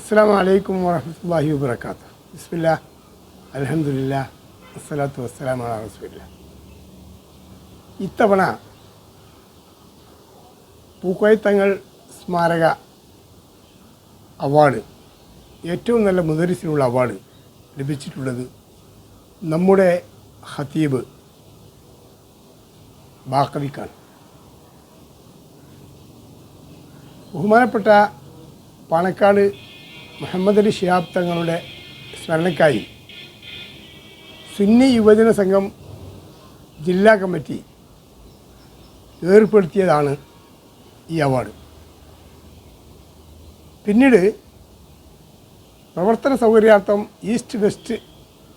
അസ്സാം വലൈക്കും വാഹമത്തല്ലാഹി വബർക്കാത്ത ബിസ്മില്ല. അലഹമില്ല അസ്സലാത്തു വസ്സലാം അലാ റസൂലില്ല. ഇത്തവണ പൂക്കോയത്തങ്ങൾ സ്മാരക അവാർഡ് ഏറ്റവും നല്ല മുദരിസിനുള്ള അവാർഡ് ലഭിച്ചിട്ടുള്ളത് നമ്മുടെ ഹത്തീബ് ബാക്കവിക്കാണ്. ബഹുമാനപ്പെട്ട പാണക്കാട് മുഹമ്മദ് അലി ഷിഹാബ് തങ്ങളുടെ സ്മരണയ്ക്കായി സുന്നി യുവജന സംഘം ജില്ലാ കമ്മിറ്റി ഏർപ്പെടുത്തിയതാണ് ഈ അവാർഡ്. പിന്നീട് പ്രവർത്തന സൗകര്യാർത്ഥം ഈസ്റ്റ് വെസ്റ്റ്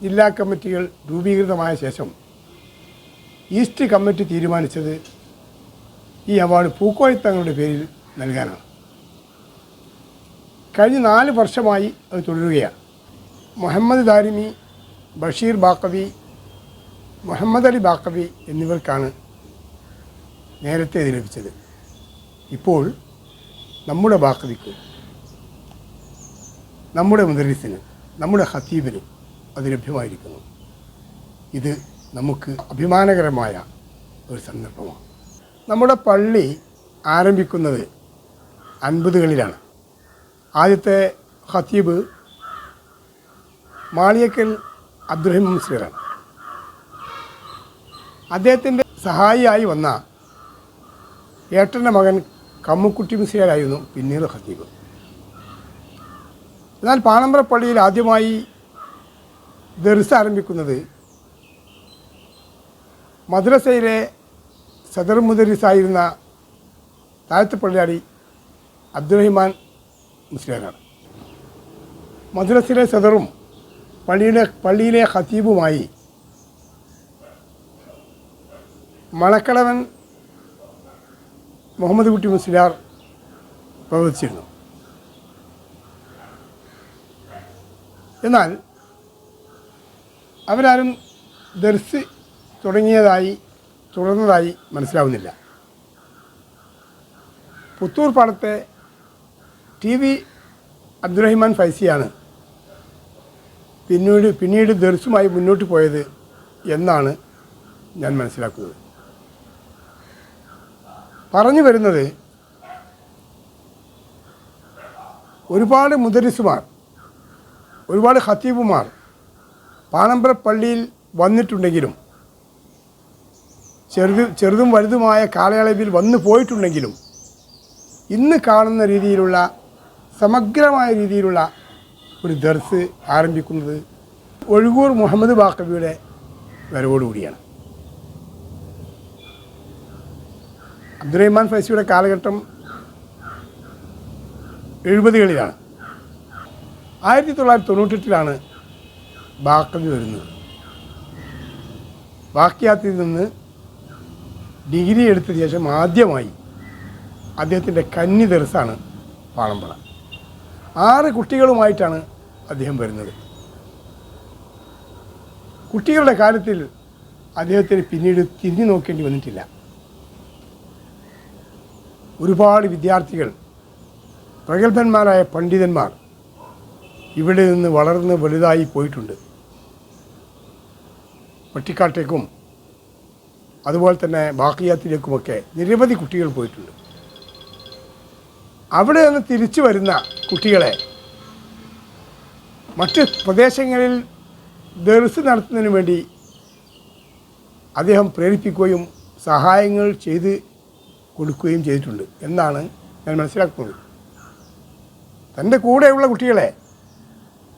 ജില്ലാ കമ്മിറ്റികൾ രൂപീകൃതമായ ശേഷം ഈസ്റ്റ് കമ്മിറ്റി തീരുമാനിച്ചത് ഈ അവാർഡ് പൂക്കോയത്തങ്ങളുടെ പേരിൽ നൽകാനാണ്. കഴിഞ്ഞ നാല് വർഷമായി അത് തുടരുകയാണ്. മുഹമ്മദ് ദാരിമി ബഷീർ ബാക്കവി മുഹമ്മദ് അലി ബാക്കവി എന്നിവർക്കാണ് നേരത്തെ ഇത് ലഭിച്ചത്. ഇപ്പോൾ നമ്മുടെ ബാക്കവിക്ക് നമ്മുടെ മുദരിസിന് നമ്മുടെ ഹത്തീബിന് അത് ലഭ്യമായിരിക്കുന്നു. ഇത് നമുക്ക് അഭിമാനകരമായ ഒരു സന്ദർഭമാണ്. നമ്മുടെ പള്ളി ആരംഭിക്കുന്നത് അൻപതുകളിലാണ്. ആദ്യത്തെ ഹത്തീബ് മാളിയക്കൽ അബ്ദുറഹിം മുസ്ലിറാണ് അദ്ദേഹത്തിന്റെ സഹായിയായി വന്ന ഏട്ടന്റെ മകൻ കമ്മുക്കുട്ടി മുസ്ലിയാരായിരുന്നു പിന്നീട് ഹത്തീബ് എന്നാൽ പാണമ്പ്രപ്പള്ളിയിൽ ആദ്യമായി ദർസ് ആരംഭിക്കുന്നത് മദ്രസയിലെ സദർ മുദരിസായിരുന്ന താഴത്തുപള്ളിയാടി അബ്ദുറഹിമാൻ മുസ്ലിയാരാണ്. മദ്രസിലെ സദറും പള്ളിയിലെ പള്ളിയിലെ ഹസീബുമായി മണക്കളവൻ മുഹമ്മദ് കുട്ടി മുസ്ലിയാർ പ്രവർത്തിച്ചിരുന്നു. എന്നാൽ അവരാരും ദർസ് തുടങ്ങിയതായി തുടർന്നതായി മനസ്സിലാവുന്നില്ല. പുത്തൂർ പാടത്തെ ടി വി അബ്ദുറഹിമാൻ ഫൈസിയാണ്. പിന്നീട് പിന്നീട് ദർസുമായി മുന്നോട്ട് പോയത് എന്നാണ് ഞാൻ മനസ്സിലാക്കുന്നത്. പറഞ്ഞു വരുന്നത് ഒരുപാട് മുദരിസുമാർ ഒരുപാട് ഹത്തീബുമാർ പാണമ്പ്ര പള്ളിയിൽ വന്നിട്ടുണ്ടെങ്കിലും ചെറുത് ചെറുതും വലുതുമായ കാലയളവിൽ വന്നു പോയിട്ടുണ്ടെങ്കിലും ഇന്ന് കാണുന്ന രീതിയിലുള്ള സമഗ്രമായ രീതിയിലുള്ള ഒരു ദർസ് ആരംഭിക്കുന്നത് ഒഴുകൂർ മുഹമ്മദ് ബാക്കബിയുടെ വരവോടുകൂടിയാണ്. അബ്ദുറഹ്മാൻ ഫൈസിയുടെ കാലഘട്ടം എഴുപതുകളിലാണ്. ആയിരത്തി തൊള്ളായിരത്തി തൊണ്ണൂറ്റെട്ടിലാണ് ബാക്കബി വരുന്നത്. ബാക്കിയാത്തിൽ നിന്ന് ഡിഗ്രി എടുത്ത ശേഷം ആദ്യമായി അദ്ദേഹത്തിന്റെ കന്നി ദർസാണ് പാളമ്പള ആറ് കുട്ടികളുമായിട്ടാണ് അദ്ദേഹം വരുന്നത്. കുട്ടികളുടെ കാര്യത്തിൽ അദ്ദേഹത്തിന് പിന്നീട് തിരിഞ്ഞു നോക്കേണ്ടി വന്നിട്ടില്ല. ഒരുപാട് വിദ്യാർത്ഥികൾ പ്രഗത്ഭന്മാരായ പണ്ഡിതന്മാർ ഇവിടെ നിന്ന് വളർന്ന് വലുതായി പോയിട്ടുണ്ട്. പട്ടിക്കാട്ടേക്കും അതുപോലെ തന്നെ ബാക്കിയാത്തിലേക്കുമൊക്കെ നിരവധി കുട്ടികൾ പോയിട്ടുണ്ട്. അവിടെ നിന്ന് തിരിച്ചു വരുന്ന കുട്ടികളെ മറ്റ് പ്രദേശങ്ങളിൽ ദർസ് നടത്തുന്നതിന് വേണ്ടി അദ്ദേഹം പ്രേരിപ്പിക്കുകയും സഹായങ്ങൾ ചെയ്ത് കൊടുക്കുകയും ചെയ്തിട്ടുണ്ട് എന്നാണ് ഞാൻ മനസ്സിലാക്കുന്നത്. തന്റെ കൂടെയുള്ള കുട്ടികളെ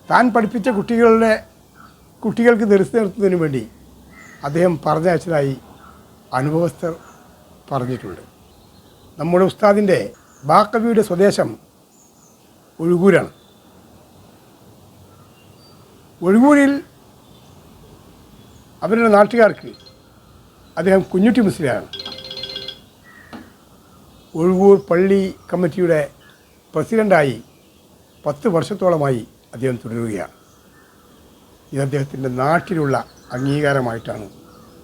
താൻ പഠിപ്പിച്ച കുട്ടികളുടെ കുട്ടികൾക്ക് ദർസ് നടത്തുന്നതിന് വേണ്ടി അദ്ദേഹം പറഞ്ഞയച്ചതായി അനുഭവസ്ഥർ പറഞ്ഞിട്ടുണ്ട്. നമ്മുടെ ഉസ്താദിന്റെ ബാക്കവിയുടെ സ്വദേശം ഒഴുകൂരാണ്. ഒഴുകൂരിൽ അവരുടെ നാട്ടുകാർക്ക് അദ്ദേഹം കുഞ്ഞുട്ടി മുസ്ലിയാണ് ഒഴുകൂർ പള്ളി കമ്മിറ്റിയുടെ പ്രസിഡന്റായി പത്ത് വർഷത്തോളമായി അദ്ദേഹം തുടരുകയാണ്. ഇത് അദ്ദേഹത്തിന്റെ നാട്ടിലുള്ള അംഗീകാരമായിട്ടാണ്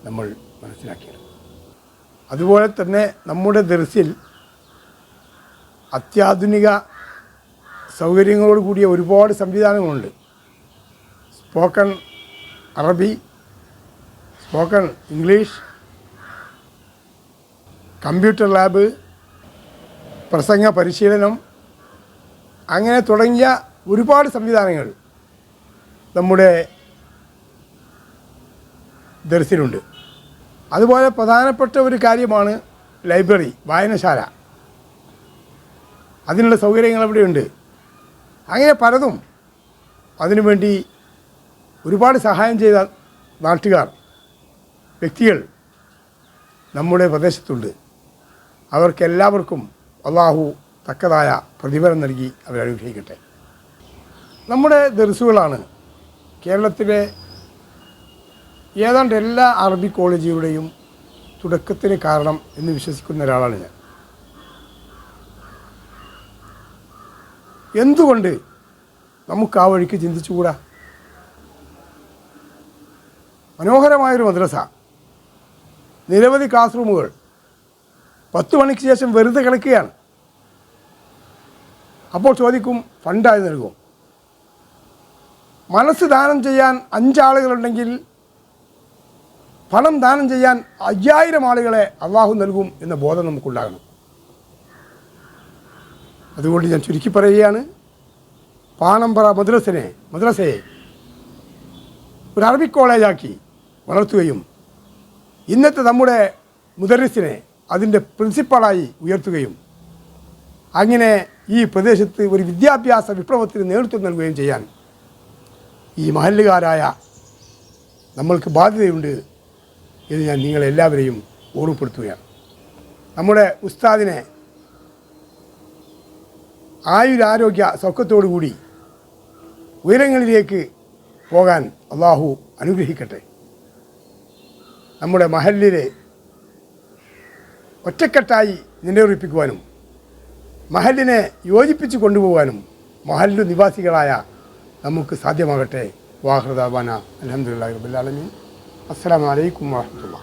നമ്മൾ മനസ്സിലാക്കിയത്. അതുപോലെ തന്നെ നമ്മുടെ ദർസിൽ അത്യാധുനിക സൗകര്യങ്ങളോട് കൂടിയ ഒരുപാട് സംവിധാനങ്ങളുണ്ട്. സ്പോക്കൺ അറബി സ്പോക്കൺ ഇംഗ്ലീഷ് കമ്പ്യൂട്ടർ ലാബ് പ്രസംഗ പരിശീലനം അങ്ങനെ തുടങ്ങിയ ഒരുപാട് സംവിധാനങ്ങൾ നമ്മുടെ ദർശനുണ്ട് അതുപോലെ പ്രധാനപ്പെട്ട ഒരു കാര്യമാണ് ലൈബ്രറി വായനശാല. അതിനുള്ള സൗകര്യങ്ങൾ അവിടെയുണ്ട്. അങ്ങനെ പലതും അതിനുവേണ്ടി ഒരുപാട് സഹായം ചെയ്ത നാട്ടുകാർ വ്യക്തികൾ നമ്മുടെ പ്രദേശത്തുണ്ട്. അവർക്കെല്ലാവർക്കും അള്ളാഹു തക്കതായ പ്രതിഫലം നൽകി അവരനുഗ്രഹിക്കട്ടെ നമ്മുടെ ദർസുകളാണ് കേരളത്തിലെ ഏതാണ്ട് എല്ലാ അറബി കോളേജുകളുടെയും തുടക്കത്തിന് കാരണം എന്ന് വിശ്വസിക്കുന്ന ഒരാളാണ് ഞാൻ. എന്തുകൊണ്ട് നമുക്ക് ആ വഴിക്ക് ചിന്തിച്ചുകൂടാ? മനോഹരമായൊരു മദ്രസ. നിരവധി ക്ലാസ് റൂമുകൾ പത്ത് മണിക്ക് ശേഷം വെറുതെ കിടക്കുകയാണ്. അപ്പോൾ ചോദിക്കും ഫണ്ടായി നൽകും? മനസ്സ് ദാനം ചെയ്യാൻ അഞ്ചാളുകളുണ്ടെങ്കിൽ പണം ദാനം ചെയ്യാൻ അയ്യായിരം ആളുകളെ അള്ളാഹു നൽകും എന്ന ബോധം നമുക്കുണ്ടാകണം. അതുകൊണ്ട് ഞാൻ ചുരുക്കി പറയുകയാണ്. പാണമ്പറ മദ്രസനെ മദ്രസയെ ഒരു അറബി കോളേജാക്കി വളർത്തുകയും ഇന്നത്തെ നമ്മുടെ മുദറിസിനെ അതിന്റെ പ്രിൻസിപ്പളായി ഉയർത്തുകയും അങ്ങനെ ഈ പ്രദേശത്ത് ഒരു വിദ്യാഭ്യാസ വിപ്ലവത്തിന് നേതൃത്വം നൽകുകയും ചെയ്യാൻ ഈ മഹല്ലുകാരായ നമ്മൾക്ക് ബാധ്യതയുണ്ട് എന്ന് ഞാൻ നിങ്ങളെല്ലാവരെയും ഓർമ്മപ്പെടുത്തുകയാണ്. നമ്മുടെ ഉസ്താദിനെ ആയുരാരോഗ്യ സൗഖ്യത്തോടുകൂടി ഉയരങ്ങളിലേക്ക് പോകാൻ അള്ളാഹു അനുഗ്രഹിക്കട്ടെ. നമ്മുടെ മഹലിലെ ഒറ്റക്കെട്ടായി നിലയുറപ്പിക്കുവാനും മഹലിനെ യോജിപ്പിച്ച് കൊണ്ടുപോകാനും മഹല്ലു നിവാസികളായ നമുക്ക് സാധ്യമാകട്ടെ. വാഹൃദാബാന അലഹമുല്ലാ റബുലാലമീൻ അസ്സാം വലൈക്കും വാഹമത്തുള്ള